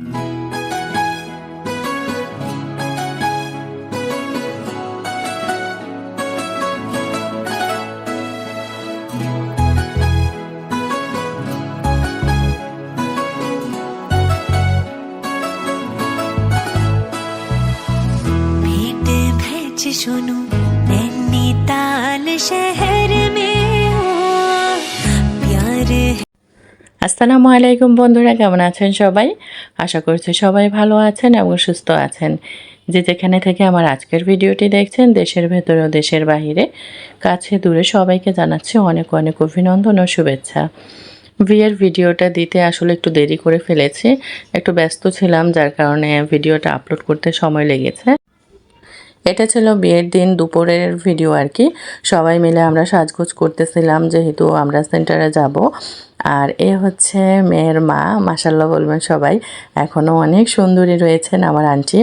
Mm-hmm. আসসালামু আলাইকুম বন্ধুরা, কেমন আছেন সবাই? আশা করছি সবাই ভালো আছেন এবং সুস্থ আছেন। যে যেখানে থেকে আমার আজকের ভিডিওটি দেখছেন, দেশের ভেতরে ও দেশের বাহিরে, কাছে দূরে সবাইকে জানাচ্ছি অনেক অনেক অভিনন্দন ও শুভেচ্ছা। বিয়ের ভিডিওটা দিতে আসলে একটু দেরি করে ফেলেছি, একটু ব্যস্ত ছিলাম, যার কারণে ভিডিওটা আপলোড করতে সময় লেগেছে। এটা ছিল বিয়ের দিন দুপুরের ভিডিও আর কি। সবাই মিলে আমরা সাজগোজ করতেছিলাম, যেহেতু আমরা সেন্টারে যাব। আর এ হচ্ছে মেয়ের মা মাসাল্লাহ বলবেন সবাই। এখনও অনেক সুন্দরী রয়েছেন আমার আন্টি।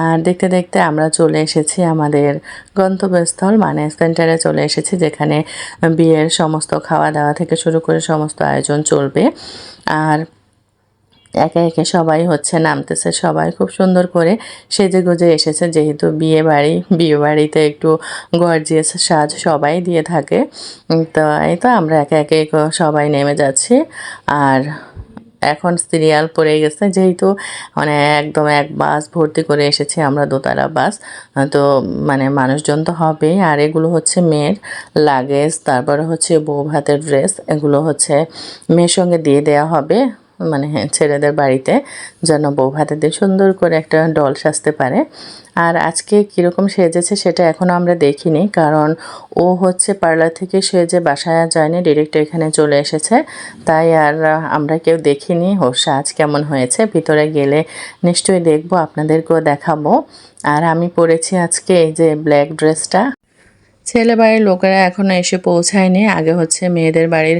আর দেখতে দেখতে আমরা চলে এসেছি আমাদের গন্তব্যস্থল মানে সেন্টারে চলে এসেছি, যেখানে বিয়ের সমস্ত খাওয়া দাওয়া থেকে শুরু করে সমস্ত আয়োজন চলবে। আর একে একে সবাই হচ্ছে নামতেছে, সবাই খুব সুন্দর করে সেজে গুজে এসেছে। যেহেতু বিয়ে বাড়ি, বিয়ে বাড়িতে একটু গর্জিয়াস সাজ সবাই দিয়ে থাকে তো এই তো আমরা একে একে সবাই নেমে যাচ্ছি। আর এখন সিরিয়াল পড়ে গেছে, যেহেতু মানে একদম এক বাস ভর্তি করে এসেছি আমরা দোতারা বাস। তো মানে মানুষজন তো হবেই, আর এগুলো হচ্ছে মেয়ের লাগেজ, তারপরে হচ্ছে বউ ভাতের ড্রেস, এগুলো হচ্ছে মেয়ের সঙ্গে দিয়ে দেওয়া হবে। মানে হ্যাঁ ছেলেদের বাড়িতে, যেন বউ ভাতেদের সুন্দর করে একটা ডল সাজতে পারে। আর আজকে কীরকম সেজেছে সেটা এখনও আমরা দেখিনি, কারণ ও হচ্ছে পার্লার থেকে সেজে বাসায় যায়নি ডিরেক্ট এখানে চলে এসেছে। তাই আর আমরা কেউ দেখিনি ওর সাজ কেমন হয়েছে। ভিতরে গেলে নিশ্চয়ই দেখব, আপনাদেরকেও দেখাবো। আর আমি পরেছি আজকে এই যে ব্ল্যাক ড্রেসটা। ছেলে বাড়ির লোকেরা এখনও এসে পৌঁছায়নি। আগে হচ্ছে মেয়েদের বাড়ির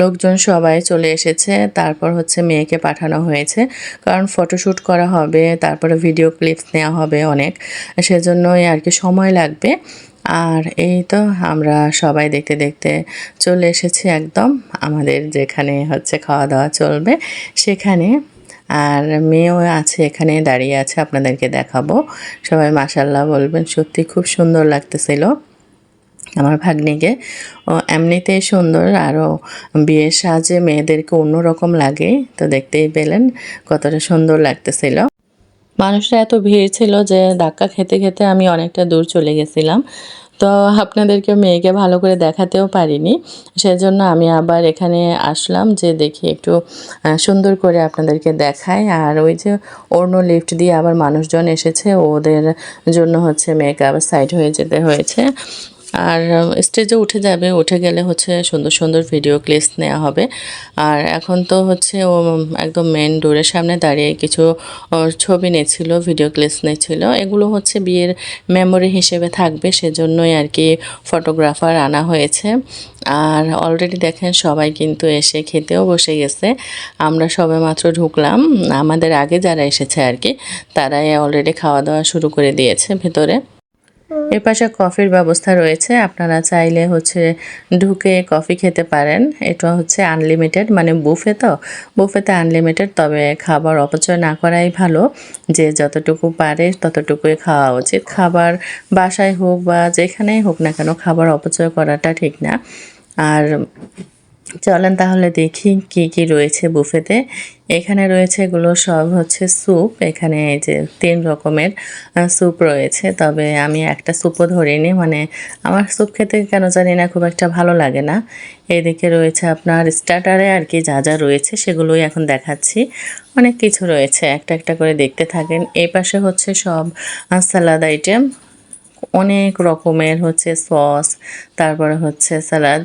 লোকজন সবাই চলে এসেছে। তারপর হচ্ছে মেয়েকে পাঠানো হয়েছে। কারণ ফটোশ্যুট করা হবে, তারপরে ভিডিও ক্লিপস নেওয়া হবে অনেক। সেজন্যই আর কি সময় লাগবে। আর এই তো আমরা সবাই দেখতে দেখতে চলে এসেছি একদম। আমাদের যেখানে হচ্ছে খাওয়া দাওয়া চলবে, সেখানে। আর মেয়েও আছে, এখানে দাঁড়িয়ে আছে, আপনাদেরকে দেখাবো। সবাই মাসাল্লাহ বলবেন, সত্যি খুব সুন্দর লাগতেছিল। আমার ভাগ্নিকে। ও এমনিতেই সুন্দর আরও বিয়ের সাহায্যে মেয়েদেরকে অন্যরকম লাগে, তো দেখতেই পেলেন কতটা সুন্দর লাগতেছিল। মানুষরা এত ভিড় ছিল যে ধাক্কা খেতে খেতে আমি অনেকটা দূর চলে গেছিলাম। তো আপনাদেরকে মেয়েকে ভালো করে দেখাতেও পারিনি, সেজন্য আমি আবার এখানে আসলাম যে দেখি একটু সুন্দর করে আপনাদেরকে দেখাই আর ওই যে অন্য লিফট দিয়ে আবার মানুষজন এসেছে, ওদের জন্য হচ্ছে মেয়েকে আবার সাইড হয়ে যেতে হয়েছে। আর স্টেজে উঠে যাবে, উঠে গেলে হচ্ছে সুন্দর সুন্দর ভিডিও ক্লিপস নেওয়া হবে। আর এখন তো হচ্ছে ও একদম মেন ডোরের সামনে দাঁড়িয়ে কিছু ছবি নিয়েছিল ভিডিও ক্লিপস নিয়েছিল এগুলো হচ্ছে বিয়ের মেমোরি হিসেবে থাকবে, সেজন্যই আর কি ফটোগ্রাফার আনা হয়েছে। আর অলরেডি দেখেন সবাই কিন্তু এসে খেতেও বসে গেছে। আমরা সবে মাত্র ঢুকলাম। আমাদের আগে যারা এসেছে আর কি, তারাই অলরেডি খাওয়া দাওয়া শুরু করে দিয়েছে ভেতরে। এর পাশে কফির ব্যবস্থা রয়েছে। আপনারা চাইলে হচ্ছে ঢুকে কফি খেতে পারেন। এটা হচ্ছে আনলিমিটেড মানে বুফে তো। বুফেতে আনলিমিটেড তবে খাবার অপচয় না করাই ভালো। যে যতটুকু পারে ততটুকুই খাওয়া উচিত। খাবার বাসায় হোক বা যেখানেই হোক না কেন, খাবার অপচয় করাটা ঠিক না। আর চলেন তাহলে দেখি কি কি রয়েছে বুফেতে। এখানে রয়েছে এগুলো সব হচ্ছে স্যুপ। এখানে এই যে তিন রকমের স্যুপ রয়েছে। তবে আমি একটা স্যুপও ধরিনি। মানে আমার স্যুপ খেতে কেন জানি না, খুব একটা ভালো লাগে না। এদিকে রয়েছে আপনার স্টার্টারে আর কি যা যা রয়েছে সেগুলোই এখন দেখাচ্ছি। অনেক কিছু রয়েছে, একটা একটা করে দেখতে থাকেন। এই পাশে হচ্ছে সব সালাদ আইটেম। অনেক রকমের হচ্ছে সস, তারপরে হচ্ছে সালাদ।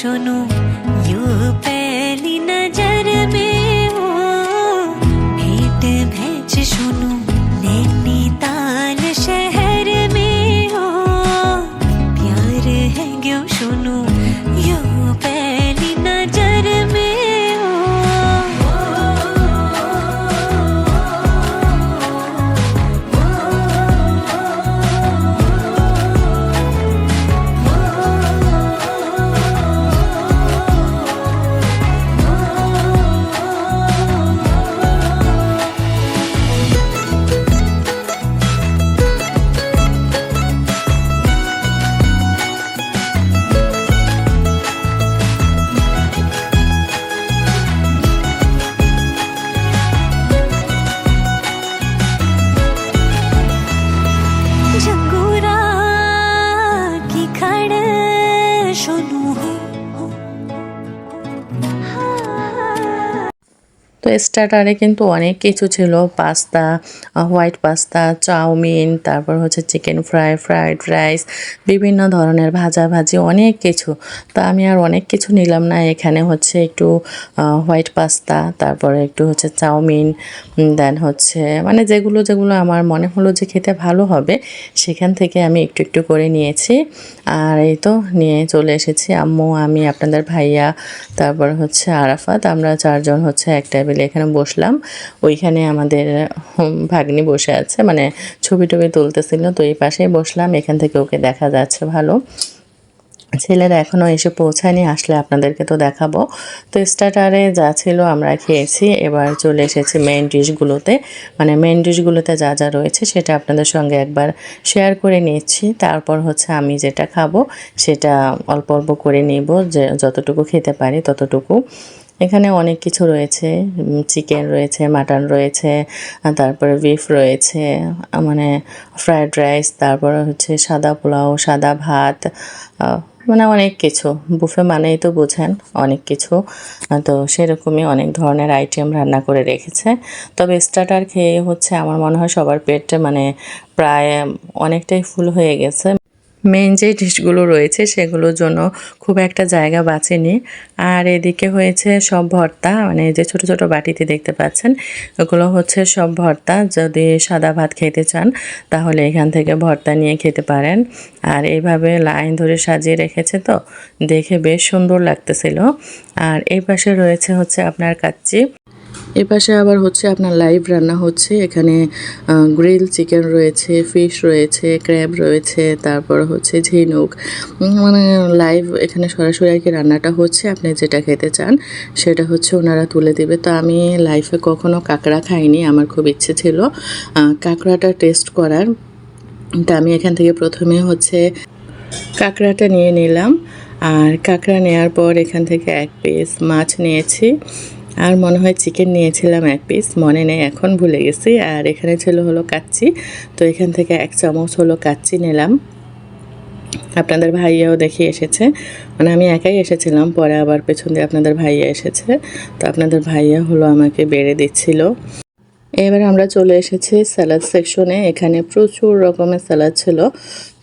শোনো ইউ স্টার্টারে কিন্তু অনেক কিছু ছিল। পাস্তা হোয়াইট পাস্তা, চাউমিন, তারপর হচ্ছে চিকেন ফ্রাই, ফ্রাইড রাইস, বিভিন্ন ধরনের ভাজা ভাজি অনেক কিছু। তা আমি আর অনেক কিছু নিলাম না। এখানে হচ্ছে একটু হোয়াইট পাস্তা, তারপরে একটু হচ্ছে চাউমিন দেন হচ্ছে মানে যেগুলো যেগুলো আমার মনে হলো যে খেতে ভালো হবে, সেখান থেকে আমি একটু একটু করে নিয়েছি। আর এই তো নিয়ে চলে এসেছি আম্মু, আমি আপনাদের ভাইয়া, তারপর হচ্ছে আরাফাত, আমরা চারজন হচ্ছে এক টেবিলে এখানে বসলাম। ওইখানে আমাদের ভাগ্নি বসে আছে। মানে ছবি টবি তুলতেছিল, তো এই পাশেই বসলাম। এখান থেকে ওকে দেখা যাচ্ছে ভালো। ছেলেরা এখনও এসে পৌঁছায়নি, আসলে আপনাদেরকে তো দেখাবো। তো স্টার্টারে যা ছিল আমরা খেয়েছি। এবার চলে এসেছি মেন ডিশগুলোতে মানে মেন ডিশগুলোতে যা যা রয়েছে সেটা আপনাদের সঙ্গে একবার শেয়ার করে নিচ্ছি। তারপর হচ্ছে আমি যেটা খাব সেটা অল্প অল্প করে নিব। যে যতটুকু খেতে পারি ততটুকু। এখানে অনেক কিছু রয়েছে চিকেন রয়েছে, মাটন রয়েছে তারপরে বিফ রয়েছে মানে ফ্রায়েড রাইস তারপরে হচ্ছে সাদা পোলাও, সাদা ভাত মানে অনেক কিছু। বুফে মানেই তো বোঝেন অনেক কিছু। তো সেরকমই অনেক ধরনের আইটেম রান্না করে রেখেছে। তবে স্টার্টার খেয়ে হচ্ছে আমার মনে হয় সবার পেট মানে প্রায় অনেকটাই ফুল হয়ে গেছে। মেন যে ডিশগুলো রয়েছে সেগুলোর জন্য খুব একটা জায়গা বাঁচেনি। আর এদিকে হয়েছে সব ভর্তা মানে যে ছোট ছোট বাটিতে দেখতে পাচ্ছেন, ওগুলো হচ্ছে সব ভর্তা। যদি সাদা ভাত খেতে চান, তাহলে এখান থেকে ভর্তা নিয়ে খেতে পারেন। আর এইভাবে লাইন ধরে সাজিয়ে রেখেছে তো, দেখে বেশ সুন্দর লাগতেছিল। আর এই পাশে রয়েছে হচ্ছে আপনার কাচ্চি। এ পাশে আবার হচ্ছে আপনার লাইভ রান্না হচ্ছে। এখানে গ্রিল চিকেন রয়েছে ফিশ রয়েছে ক্র্যাব রয়েছে, তারপর হচ্ছে ঝিনুক। মানে লাইভ এখানে সরাসরি আর কি রান্নাটা হচ্ছে। আপনি যেটা খেতে চান, সেটা হচ্ছে ওনারা তুলে দেবে। তো আমি লাইফে কখনো কাঁকড়া খাইনি, আমার খুব ইচ্ছে ছিল কাঁকড়াটা টেস্ট করার। তা আমি এখান থেকে প্রথমে হচ্ছে কাঁকড়াটা নিয়ে নিলাম। আর কাঁকড়া নেওয়ার পর এখান থেকে এক পিস মাছ নিয়েছি। আর মনে হয় চিকেন নিয়েছিলাম এক পিস মনে নেই, এখন ভুলে গেছি। আর এখানে ছিল হলো কাচ্চি, তো এখান থেকে এক চামচ হলো কাচ্চি নিলাম। আপনাদের ভাইয়াও দেখি এসেছে। মানে আমি একাই এসেছিলাম, পরে আবার পেছন দিয়ে আপনাদের ভাইয়া এসেছে। তো আপনাদের ভাইয়া হলো আমাকে বেড়ে দিচ্ছিল। এবার আমরা চলে এসেছি স্যালাড সেকশনে এখানে প্রচুর রকমের স্যালাড ছিল।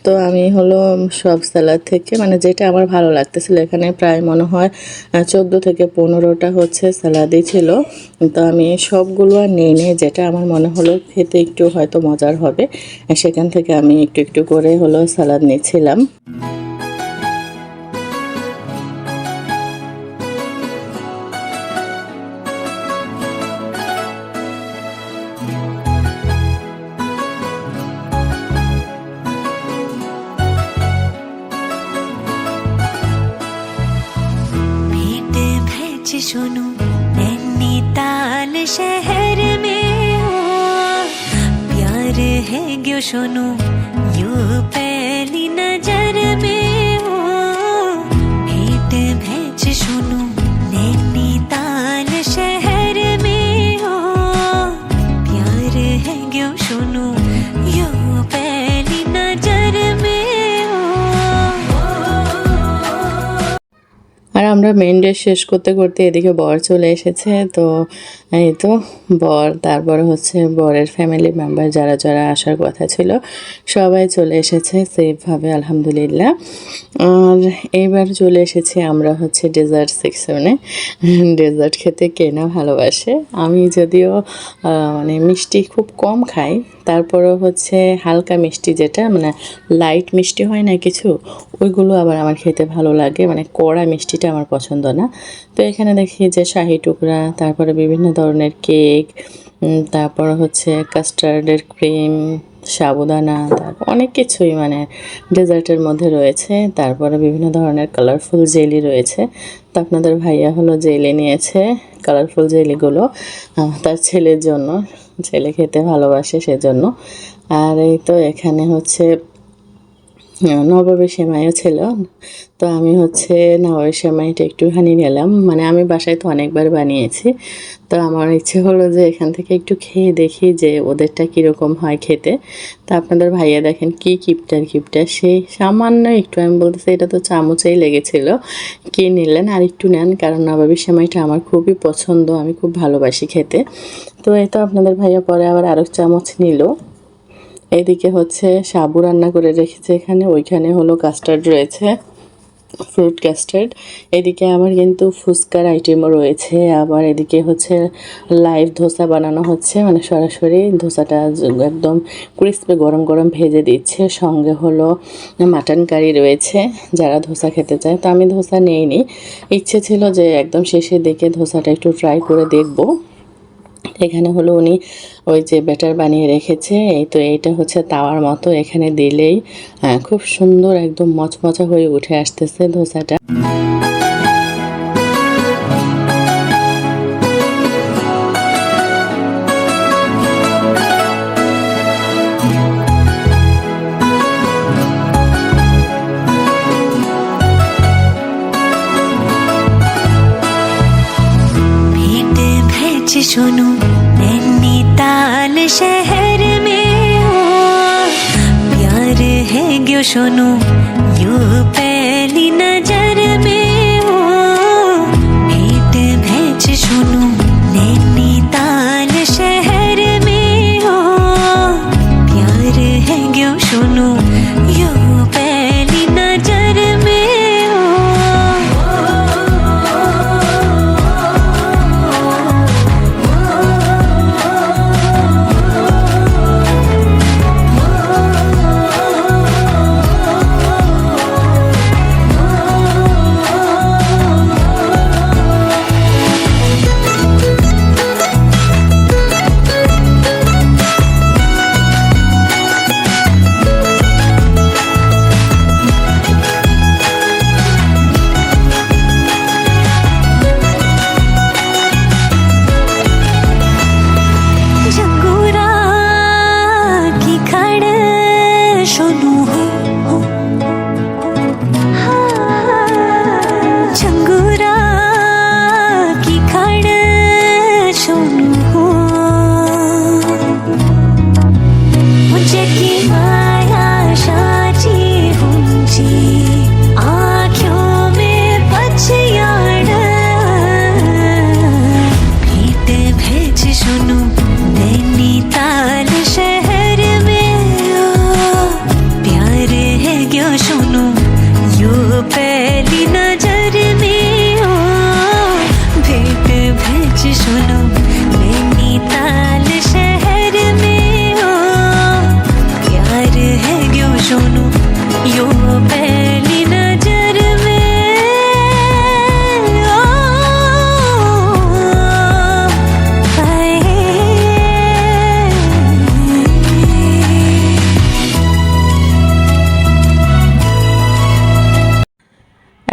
তো আমি হলো সব স্যালাড থেকে মানে যেটা আমার ভালো লাগতেছিল, এখানে প্রায় মনে হয় চোদ্দ থেকে পনেরোটা হচ্ছে স্যালাডই ছিল। তো আমি সবগুলো আর নিয়ে নিয়ে যেটা আমার মনে হলো খেতে একটু হয়তো মজার হবে। সেখান থেকে আমি একটু একটু করে হলো স্যালাড নিচ্ছিলাম। नैनीताल शहर में हो प्यार है ग्यो सुनो यू पहली আমরা মেন ডে শেষ করতে করতে এদিকে বর চলে এসেছে তো এই তো, বর, তারপরে হচ্ছে বরের ফ্যামিলি মেম্বার যারা যারা আসার কথা ছিল, সবাই চলে এসেছে সেফভাবে আলহামদুলিল্লাহ। আর এইবার চলে এসেছি আমরা হচ্ছে ডেজার্ট সেকশনে ডেজার্ট খেতে কেনা ভালোবাসে? আমি যদিও মানে মিষ্টি খুব কম খাই, তারপরেও হচ্ছে হালকা মিষ্টি যেটা মানে লাইট মিষ্টি হয় না কিছু, ওইগুলো আবার আমার খেতে ভালো লাগে মানে কড়া মিষ্টিটা আমার পছন্দ না। তো এখানে দেখি যে শাহি টুকরা, তারপরে বিভিন্ন ধরনের কেক তারপর হচ্ছে কাস্টার্ডের ক্রিম, সাবুদানা তারপর অনেক কিছুই মানে ডেজার্টের মধ্যে রয়েছে। তারপরে বিভিন্ন ধরনের কালারফুল জেলি রয়েছে। তো আপনাদের ভাইয়া হলো জেলি নিয়েছে কালারফুল জেলিগুলো তার ছেলের জন্য। ছেলে খেতে ভালোবাসে সেজন্য। আর এই তো এখানে হচ্ছে নবাবের সেমাইও ছিল। তো আমি হচ্ছে নবাবের সেমাইটা একটুখানি নিলাম। মানে আমি বাসায় তো অনেকবার বানিয়েছি। তো আমার ইচ্ছে হলো যে এখান থেকে একটু খেয়ে দেখি যে ওদেরটা কীরকম হয় খেতে। তো আপনাদের ভাইয়া দেখেন কি কিপটার কিপটা সেই সামান্য একটু, আমি বলতেছি এটা তো চামচেই লেগেছিল। কি নিলেন আর একটু নেন, কারণ নবাবের সেমাইটা আমার খুবই পছন্দ, আমি খুব ভালোবাসি খেতে। তো এই তো আপনাদের ভাইয়া পরে আবার আরও চামচ নিল। এদিকে হচ্ছে সাবু রান্না করে রেখেছে এখানে, ওইখানে হলো কাস্টার্ড রয়েছে ফ্রুট কাস্টার্ড এদিকে আমার কিন্তু ফুচকার আইটেমও রয়েছে, আবার এদিকে হচ্ছে লাইভ ধোসা বানানো হচ্ছে মানে সরাসরি ধোসাটা একদম ক্রিস্পি গরম গরম ভেজে দিচ্ছে। সঙ্গে হলো মাটন কারি রয়েছে, যারা ধোসা খেতে চায়। তো আমি ধোসা নিইনি, ইচ্ছে ছিল যে একদম শেষের দিকে ধোসাটা একটু ট্রাই করে দেখব। এখানে হলো উনি ওই যে ব্যাটার বানিয়ে রেখেছে এই তো এইটা হচ্ছে তাওয়ার মতো এখানে দিলেই আহ, খুব সুন্দর একদম মচমচা হয়ে উঠে আসতেছে ধোসাটা। है ग्यो सुनो यू पहली नजर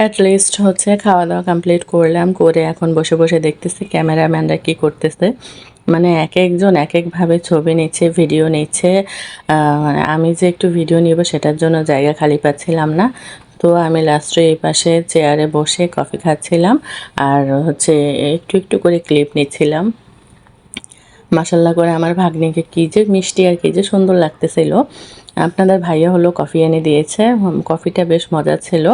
অ্যাট লিস্ট হচ্ছে খাওয়া দাওয়া কমপ্লিট করলাম, করে এখন বসে বসে দেখতেছি ক্যামেরাম্যানরা কি করতেছে। মানে এক একজন এক একভাবে ছবি নিচ্ছে ভিডিও নিচ্ছে। আমি যে একটু ভিডিও নিব সেটার জন্য জায়গা খালি পাচ্ছিলাম না। তো আমি লাস্টে এই পাশে চেয়ারে বসে কফি খাচ্ছিলাম আর হচ্ছে একটু একটু করে ক্লিপ নিচ্ছিলাম। মাসাল্লাহ করে আমার ভাগ্নিকে কী যে মিষ্টি আর কী যে সুন্দর লাগতেছিল। আপনাদের ভাইয়া হলো কফি এনে দিয়েছে। কফিটা বেশ মজা ছিল।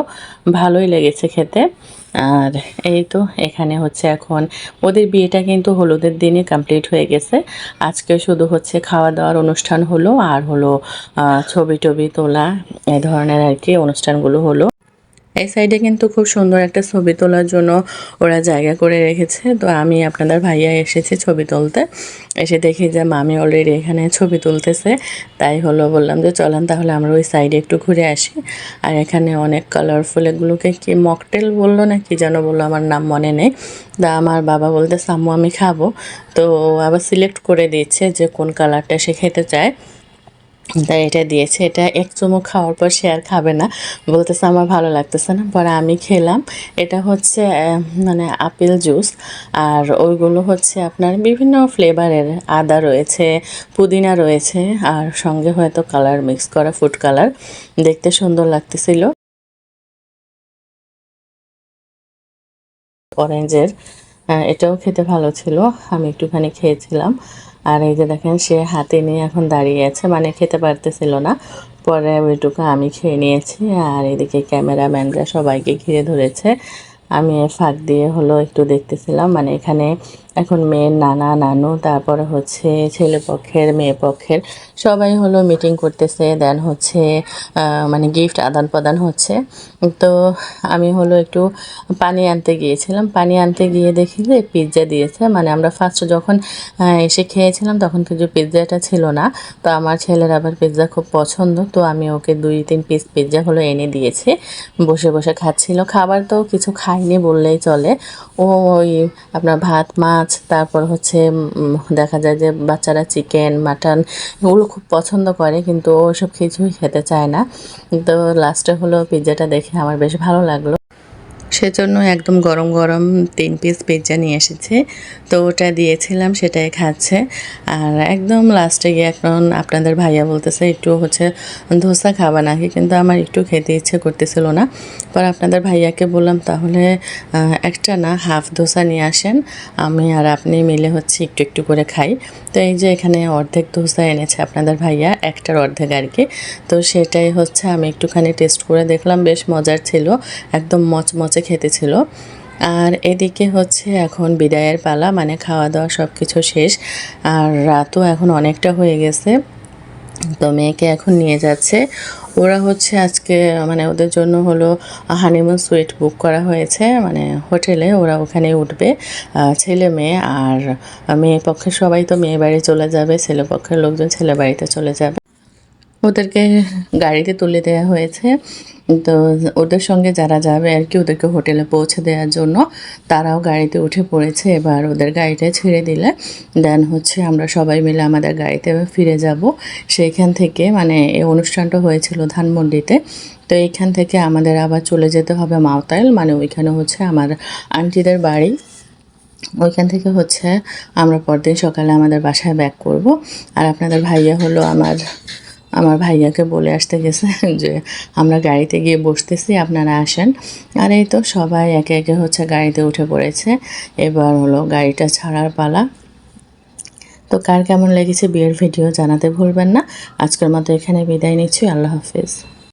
ভালোই লেগেছে খেতে। আর এই তো এখানে হচ্ছে এখন ওদের বিয়েটা কিন্তু হলুদের দিনে কমপ্লিট হয়ে গেছে। আজকে শুধু হচ্ছে খাওয়া দাওয়ার অনুষ্ঠান হলো আর হলো ছবি টবি তোলা এ ধরনের আর কি অনুষ্ঠানগুলো হলো। এই সাইডে কিন্তু খুব সুন্দর একটা ছবি তোলার জন্য ওরা জায়গা করে রেখেছে। তো আমি আপনাদের ভাইয়া এসেছি ছবি তুলতে। এসে দেখি যে মামি অলরেডি এখানে ছবি তুলতেছে। তাই হলো বললাম যে চলেন তাহলে আমরা ওই সাইডে একটু ঘুরে আসি। আর এখানে অনেক কালারফুল এগুলোকে কি মকটেল বলল না কি যেন বলল আমার নাম মনে নেই। তা আমার বাবা বলতে সাম্মু আমি খাব। তো আবার সিলেক্ট করে দিচ্ছে যে কোন কালারটা সে খেতে চায়। তাই এটা দিয়েছে। এটা এক চুমুক খাওয়ার পর সে আর খাবে না। বলতেছে, আমার ভালো লাগতেছে না। পরে আমি খেলাম। এটা হচ্ছে মানে আপেল জুস। আর ওইগুলো হচ্ছে আপনার বিভিন্ন ফ্লেভারের। আদা রয়েছে, পুদিনা রয়েছে, আর সঙ্গে হয়তো কালার মিক্স করা ফুড কালার। দেখতে সুন্দর লাগতেছিল। অরেঞ্জের এটাও খেতে ভালো ছিল। আমি একটুখানি খেয়েছিলাম। আর এই যে দেখেন, সে হাতে নিয়ে এখন দাঁড়িয়ে আছে মানে খেতে পারতেছিল না। পরে ওইটুকু আমি খেয়ে নিয়েছি, আর এদিকে ক্যামেরাম্যানরা সবাইকে ঘিরে ধরেছে। আমি ফাঁক দিয়ে হলো একটু দেখতেছিলাম মানে এখানে এখন মেয়ের নানা, নানু, তারপরে হচ্ছে ছেলে পক্ষের, মেয়ে পক্ষের। সবাই হলো মিটিং করতেছে দেন হচ্ছে মানে গিফট আদান প্রদান হচ্ছে। তো আমি হলো একটু পানি আনতে গিয়েছিলাম। পানি আনতে গিয়ে দেখি যে পিৎজা দিয়েছে। মানে আমরা ফার্স্ট যখন এসে খেয়েছিলাম তখন কিছু পিৎজাটা ছিল না। তো আমার ছেলের আবার পিৎজা খুব পছন্দ। তো আমি ওকে দুই, তিন পিস পিৎজা হলো এনে দিয়েছি। বসে বসে খাচ্ছিল। খাবার তো কিছু খাইনি বললেই চলে। ও ওই আপনার ভাত মাছ, তারপর হচ্ছে দেখা যায় যে বাচ্চারা চিকেন মাটন এগুলো খুব পছন্দ করে, কিন্তু ওসব কিছুই খেতে চায় না। তো লাস্টে হলো পিৎজাটা দেখে আমার বেশ ভালো লাগল। সেজন্য একদম গরম গরম তিন পিস পিৎজা নিয়ে এসেছে। তো ওটা দিয়েছিলাম, সেটাই খাচ্ছে। আর একদম লাস্টে গিয়ে এখন আপনাদের ভাইয়া বলতেছে, একটু হচ্ছে ধোসা খাবা নাকি? কিন্তু আমার একটু খেতে ইচ্ছে করতেছিল না। পর আপনাদের ভাইয়াকে বললাম, তাহলে একটা না হাফ ধোসা নিয়ে আসেন। আমি আর আপনি মিলে হচ্ছে একটু একটু করে খাই। তো এই যে এখানে অর্ধেক ধোসা এনেছে আপনাদের ভাইয়া, একটার অর্ধেক আর কি। তো সেটাই হচ্ছে আমি একটুখানি টেস্ট করে দেখলাম, বেশ মজার ছিল। একদম মচমচে খেতে ছিল। আর এদিকে হচ্ছে এখন বিদায়ের পালা মানে খাওয়া দাওয়া সব কিছু শেষ। আর রাতও এখন অনেকটা হয়ে গেছে। তো মেয়েকে এখন নিয়ে যাচ্ছে। ওরা হচ্ছে আজকে মানে ওদের জন্য হলো হানিমুন সুইট বুক করা হয়েছে। মানে হোটেলে ওরা ওখানে উঠবে। ছেলে মেয়ে আর মেয়ে পক্ষের সবাই তো মেয়ে বাড়ি চলে যাবে। ছেলে পক্ষের লোকজন ছেলে বাড়িতে চলে যাবে। ওদেরকে গাড়িতে তুলে দেওয়া হয়েছে। তো ওদের সঙ্গে যারা যাবে আর কি ওদেরকে হোটেলে পৌঁছে দেওয়ার জন্য, তারাও গাড়িতে উঠে পড়েছে। এবার ওদের গাড়িটা ছেড়ে দিলে দেন হচ্ছে আমরা সবাই মিলে আমাদের গাড়িতে ফিরে যাব। সেইখান থেকে মানে এই অনুষ্ঠানটা হয়েছিল ধানমন্ডিতে। তো এইখান থেকে আমাদের আবার চলে যেতে হবে মাওতাইল মানে ওইখানে হচ্ছে আমার আন্টিদের বাড়ি। ওইখান থেকে হচ্ছে আমরা পরদিন সকালে আমাদের বাসায় ব্যাক করব। আর আপনাদের ভাইয়া হলো আমার আমার ভাইয়াকে বলে আসতে গেছে যে, আমরা গাড়িতে গিয়ে বসতেছি, আপনারা আসেন। আর এই তো সবাই একে একে হচ্ছে গাড়িতে উঠে পড়েছে। এবার হলো গাড়িটা ছাড়ার পালা। তো কার কেমন লেগেছে বিয়ের ভিডিও জানাতে ভুলবেন না। আজকের মতো এখানে বিদায় নিচ্ছি। আল্লাহ হাফিজ।